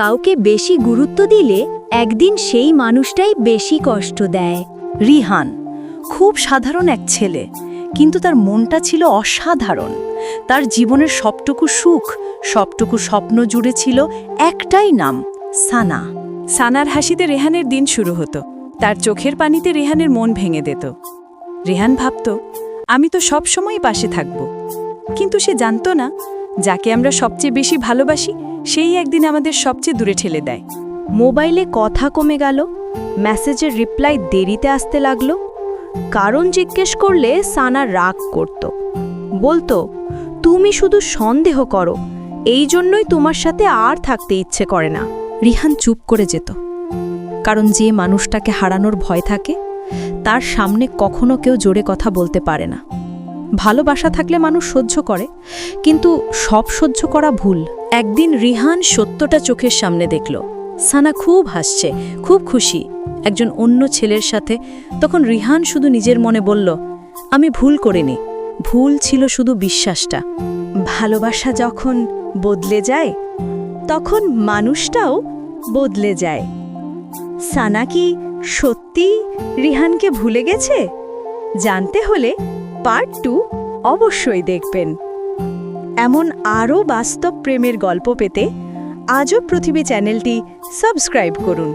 কাউকে বেশি গুরুত্ব দিলে একদিন সেই মানুষটাই বেশি কষ্ট দেয়। রিহান, খুব সাধারণ এক ছেলে, কিন্তু তার মনটা ছিল অসাধারণ। তার জীবনের সবটুকু সুখ, সবটুকু স্বপ্ন জুড়ে ছিল একটাই নাম, সানা। সানার হাসিতে রেহানের দিন শুরু হতো। তার চোখের পানিতে রেহানের মন ভেঙে দিত। রেহান ভাবত, আমি তো সব সময় পাশে থাকব। কিন্তু সে জানতো না, যাকে আমরা সবচেয়ে বেশি ভালোবাসি সেই একদিন আমাদের সবচেয়ে দূরে ঠেলে দেয়। মোবাইলে কথা কমে গেল, মেসেজের রিপ্লাই দেরিতে আসতে লাগল, কারণ জিজ্ঞেস করলে সানা রাগ করত। বলতো, তুমি শুধু সন্দেহ করো, এই জন্যই তোমার সাথে আর থাকতে ইচ্ছে করে না। রিহান চুপ করে যেত। কারণ যে মানুষটাকে হারানোর ভয় থাকে, তার সামনে কখনো কেউ জোরে কথা বলতে পারে না। ভালোবাসা থাকলে মানুষ সহ্য করে, কিন্তু সব সহ্য করা ভুল। একদিন রিহান সত্যটা চোখের সামনে দেখল। সানা খুব হাসছে, খুব খুশি। একজন অন্য ছেলের সাথে তখন রিহান শুধু নিজের মনে বলল, আমি ভুল করিনি। ভুল ছিল শুধু বিশ্বাসটা। ভালোবাসা যখন বদলে যায়, তখন মানুষটাও বদলে যায়। সানা কি সত্যি রিহানকে ভুলে গেছে? জানতে হলে পার্ট টু অবশ্যই দেখবেন। এমন আরও বাস্তব প্রেমের গল্প পেতে আজব পৃথিবী চ্যানেলটি সাবস্ক্রাইব করুন।